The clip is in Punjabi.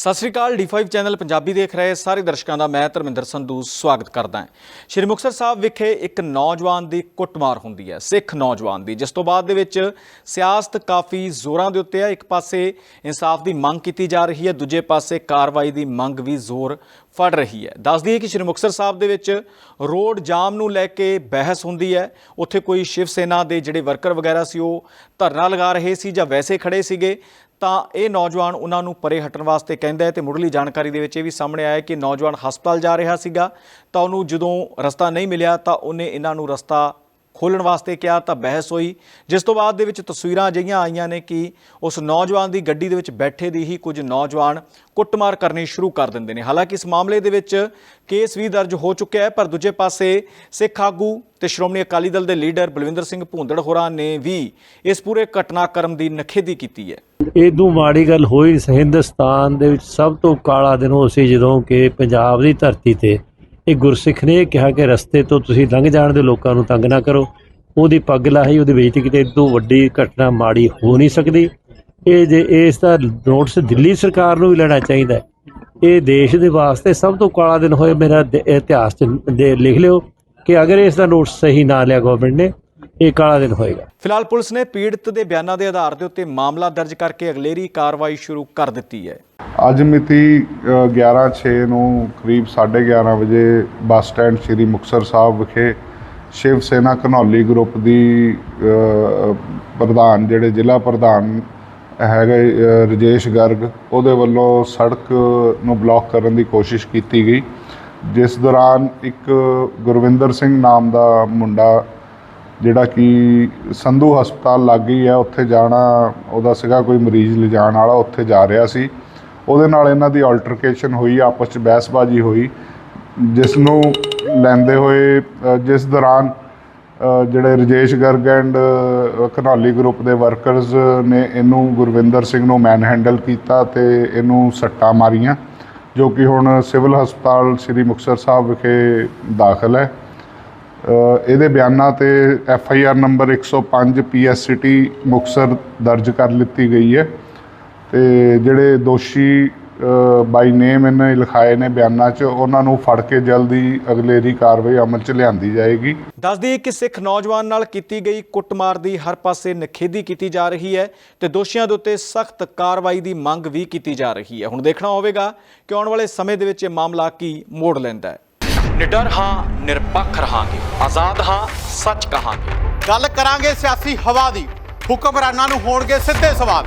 ਸਤਿ ਸ੍ਰੀ ਅਕਾਲ D5 ਚੈਨਲ ਪੰਜਾਬੀ ਦੇਖ ਰਹੇ ਸਾਰੇ ਦਰਸ਼ਕਾਂ ਦਾ ਮੈਂ ਧਰਮਿੰਦਰ ਸੰਧੂ ਸਵਾਗਤ ਕਰਦਾ ਹਾਂ। ਸ਼੍ਰੀ ਮੁਕਤਸਰ ਸਾਹਿਬ ਵਿਖੇ ਇੱਕ ਨੌਜਵਾਨ ਦੀ ਕੁੱਟਮਾਰ ਹੁੰਦੀ ਹੈ, ਸਿੱਖ ਨੌਜਵਾਨ ਦੀ, ਜਿਸ ਤੋਂ ਬਾਅਦ ਦੇ ਵਿੱਚ ਸਿਆਸਤ ਕਾਫੀ ਜ਼ੋਰਾਂ ਦੇ ਉੱਤੇ ਹੈ। ਇੱਕ ਪਾਸੇ ਇਨਸਾਫ ਦੀ ਮੰਗ ਕੀਤੀ ਜਾ ਰਹੀ ਹੈ, ਦੂਜੇ ਪਾਸੇ ਕਾਰਵਾਈ ਦੀ ਮੰਗ ਵੀ ਜ਼ੋਰ ਫੜ ਰਹੀ ਹੈ। ਦੱਸ ਦਈਏ ਕਿ ਸ਼੍ਰੀ ਮੁਕਤਸਰ ਸਾਹਿਬ ਦੇ ਵਿੱਚ ਰੋਡ ਜਾਮ ਨੂੰ ਲੈ ਕੇ ਬਹਿਸ ਹੁੰਦੀ ਹੈ। ਉੱਥੇ ਕੋਈ ਸ਼ਿਵ ਸੈਨਾ ਦੇ ਜਿਹੜੇ ਵਰਕਰ ਵਗੈਰਾ ਸੀ, ਉਹ ਧਰਨਾ ਲਗਾ ਰਹੇ ਸੀ ਜਾਂ ਵੈਸੇ ਖੜੇ ਸੀਗੇ। ਤਾਂ ਇਹ ਨੌਜਵਾਨ ਉਹਨਾਂ ਨੂੰ ਪਰੇ ਹਟਣ ਵਾਸਤੇ ਕਹਿੰਦਾ ਹੈ ਤੇ ਮੁੱਢਲੀ ਜਾਣਕਾਰੀ ਦੇ ਵਿੱਚ ਇਹ ਵੀ ਸਾਹਮਣੇ ਆਇਆ ਕਿ ਨੌਜਵਾਨ ਹਸਪਤਾਲ ਜਾ ਰਿਹਾ ਸੀਗਾ ਤਾਂ ਉਹਨੂੰ ਜਦੋਂ ਰਸਤਾ ਨਹੀਂ ਮਿਲਿਆ ਤਾਂ ਉਹਨੇ ਇਹਨਾਂ ਨੂੰ ਰਸਤਾ ਖੋਲਣ ਵਾਸਤੇ ਕਿਹਾ ਤਾਂ ਬਹਿਸ ਹੋਈ, ਜਿਸ ਤੋਂ ਬਾਅਦ ਦੇ ਵਿੱਚ ਤਸਵੀਰਾਂ ਅਜਿਹੀਆਂ ਆਈਆਂ ਨੇ ਕਿ ਉਸ ਨੌਜਵਾਨ ਦੀ ਗੱਡੀ ਦੇ ਵਿੱਚ ਬੈਠੇ ਦੀ ਹੀ ਕੁਝ ਨੌਜਵਾਨ ਕੁੱਟਮਾਰ ਕਰਨੀ ਸ਼ੁਰੂ ਕਰ ਦਿੰਦੇ ਨੇ। ਹਾਲਾਂਕਿ ਇਸ ਮਾਮਲੇ ਦੇ ਵਿੱਚ ਕੇਸ ਵੀ ਦਰਜ ਹੋ ਚੁੱਕਿਆ ਹੈ, ਪਰ ਦੂਜੇ ਪਾਸੇ ਸਿੱਖ ਆਗੂ ਤੇ ਸ਼੍ਰੋਮਣੀ ਅਕਾਲੀ ਦਲ ਦੇ ਲੀਡਰ ਬਲਵਿੰਦਰ ਸਿੰਘ ਭੂੰਦੜ ਹੋਰਾਂ ਨੇ ਵੀ ਇਸ ਪੂਰੇ ਘਟਨਾਕ੍ਰਮ ਦੀ ਨਖੇਦੀ ਕੀਤੀ ਹੈ। ਇਦੋਂ ਮਾੜੀ ਗੱਲ ਹੋਈ, ਹਿੰਦੁਸਤਾਨ ਦੇ ਵਿੱਚ ਸਭ ਤੋਂ ਕਾਲਾ ਦਿਨ ਉਹ ਸੀ ਜਦੋਂ ਕਿ ਪੰਜਾਬ ਦੀ ਧਰਤੀ ਤੇ ਇਹ ਗੁਰਸਿੱਖ ਨੇ ਇਹ ਕਿਹਾ ਕਿ ਰਸਤੇ ਤੋਂ ਤੁਸੀਂ ਲੰਘ ਜਾਣ ਦੇ ਲੋਕਾਂ ਨੂੰ ਤੰਗ ਨਾ ਕਰੋ। ਉਹਦੀ ਪੱਗ ਲਾਹੀ, ਉਹਦੀ ਬੇਇੱਜ਼ਤੀ ਕੀਤੀ, ਇਦੋਂ ਵੱਡੀ ਘਟਨਾ ਮਾੜੀ ਹੋ ਨਹੀਂ ਸਕਦੀ। ਇਹ ਜੇ ਇਸ ਦਾ ਨੋਟਿਸ ਦਿੱਲੀ ਸਰਕਾਰ ਨੂੰ ਵੀ ਲੈਣਾ ਚਾਹੀਦਾ ਹੈ। ਇਹ ਦੇਸ਼ ਦੇ ਵਾਸਤੇ ਸਭ ਤੋਂ ਕਾਲਾ ਦਿਨ ਹੋਏ ਮੇਰਾ ਇਤਿਹਾਸ ਚ ਦੇ ਲਿਖ ਲਿਓ ਕਿ ਅਗਰ ਇਸ ਦਾ ਨੋਟਿਸ ਸਹੀ ਨਾ ਲਿਆ ਗਵਰਨਮੈਂਟ ਨੇ, ਇਹ ਕਾਲਾ ਦਿਨ ਹੋਏਗਾ। ਫਿਲਹਾਲ ਪੁਲਿਸ ਨੇ ਪੀੜਤ ਦੇ ਬਿਆਨਾਂ ਦੇ ਆਧਾਰ ਦੇ ਉੱਤੇ ਮਾਮਲਾ ਦਰਜ ਕਰਕੇ ਅਗਲੇਰੀ ਕਾਰਵਾਈ ਸ਼ੁਰੂ ਕਰ ਦਿੱਤੀ ਹੈ। ਅੱਜ ਮਿਤੀ 11/6 ਨੂੰ ਕਰੀਬ 11:30 ਵਜੇ ਬੱਸ ਸਟੈਂਡ ਸ੍ਰੀ ਮੁਕਤਸਰ ਸਾਹਿਬ ਵਿਖੇ ਸ਼ਿਵ ਸੈਨਾ ਘਨੌਲੀ ਗਰੁੱਪ ਦੀ ਪ੍ਰਧਾਨ ਜਿਹੜੇ ਜ਼ਿਲ੍ਹਾ ਪ੍ਰਧਾਨ ਹੈਗੇ ਅ, ਰਜੇਸ਼ ਗਰਗ ਉਹਦੇ ਵੱਲੋਂ ਸੜਕ ਨੂੰ ਬਲੌਕ ਕਰਨ ਦੀ ਕੋਸ਼ਿਸ਼ ਕੀਤੀ ਗਈ। ਜਿਸ ਦੌਰਾਨ ਇੱਕ ਗੁਰਵਿੰਦਰ ਸਿੰਘ ਨਾਮ ਦਾ ਮੁੰਡਾ ਜਿਹੜਾ ਕਿ ਸੰਧੂ ਹਸਪਤਾਲ ਲੱਗ ਗਈ ਹੈ ਉੱਥੇ ਜਾਣਾ ਉਹਦਾ ਸੀਗਾ ਕੋਈ ਮਰੀਜ਼ ਲਿਜਾਣ ਵਾਲਾ ਉੱਥੇ ਜਾ ਰਿਹਾ ਸੀ। ਉਹਦੇ ਨਾਲ ਇਹਨਾਂ ਦੀ ਆਲਟਰਕੇਸ਼ਨ ਹੋਈ, ਆਪਸ ਚ ਬਹਿਸਬਾਜ਼ੀ ਹੋਈ, ਜਿਸ ਨੂੰ ਲੈਂਦੇ ਹੋਏ ਜਿਸ ਦੌਰਾਨ ਜਿਹੜੇ ਰਜੇਸ਼ ਗਰਗ ਐਂਡ ਘਨੌਲੀ ਗਰੁੱਪ ਦੇ ਵਰਕਰਸ ਨੇ ਇਹਨੂੰ ਗੁਰਵਿੰਦਰ ਸਿੰਘ ਨੂੰ ਮੈਨ ਹੈਂਡਲ ਕੀਤਾ ਤੇ ਇਹਨੂੰ ਸੱਟਾਂ ਮਾਰੀਆਂ, ਜੋ ਕਿ ਹੁਣ ਸਿਵਲ ਹਸਪਤਾਲ ਸ੍ਰੀ ਮੁਕਤਸਰ ਸਾਹਿਬ ਵਿਖੇ ਦਾਖਲ ਹੈ। ਇਹਦੇ ਬਿਆਨਾਂ ਤੇ F I R number 105 P S city Muktsar ਦਰਜ ਕਰ ਲਿੱਤੀ ਗਈ ਹੈ। ਤੇ ਜਿਹੜੇ ਦੋਸ਼ੀ ਬਾਈ ਨੇਮ ਇਹਨੇ ਲਿਖਾਏ ਨੇ ਬਿਆਨਾਂ 'ਚ ਉਹਨਾਂ ਨੂੰ ਫੜ ਕੇ ਜਲਦੀ ਅਗਲੇਰੀ ਕਾਰਵਾਈ ਅਮਲ 'ਚ ਲਿਆਂਦੀ ਜਾਏਗੀ। ਦੱਸ ਦਈਏ ਕਿ ਸਿੱਖ ਨੌਜਵਾਨ ਨਾਲ ਕੀਤੀ ਗਈ ਕੁੱਟਮਾਰ ਦੀ ਹਰ ਪਾਸੇ ਨਖੇਦੀ ਕੀਤੀ ਜਾ ਰਹੀ ਹੈ ਤੇ ਦੋਸ਼ੀਆਂ ਦੇ ਉੱਤੇ ਸਖਤ ਕਾਰਵਾਈ ਦੀ ਮੰਗ ਵੀ ਕੀਤੀ ਜਾ ਰਹੀ ਹੈ। ਹੁਣ ਦੇਖਣਾ ਹੋਵੇਗਾ ਕਿ ਆਉਣ ਵਾਲੇ ਸਮੇਂ ਦੇ ਵਿੱਚ ਇਹ ਮਾਮਲਾ ਕੀ ਮੋੜ ਲੈਂਦਾ ਹੈ। ਨਿਡਰ ਹਾਂ ਨਿਰਪੱਖ ਰਹਾਂਗੇ। ਆਜ਼ਾਦ ਹਾਂ ਸੱਚ ਕਹਾਂਗੇ। ਗੱਲ ਕਰਾਂਗੇ ਸਿਆਸੀ ਹਵਾ ਦੀ। ਹੁਕਮਰਾਨਾਂ ਨੂੰ ਹੋਣਗੇ ਸਿੱਧੇ ਸਵਾਲ।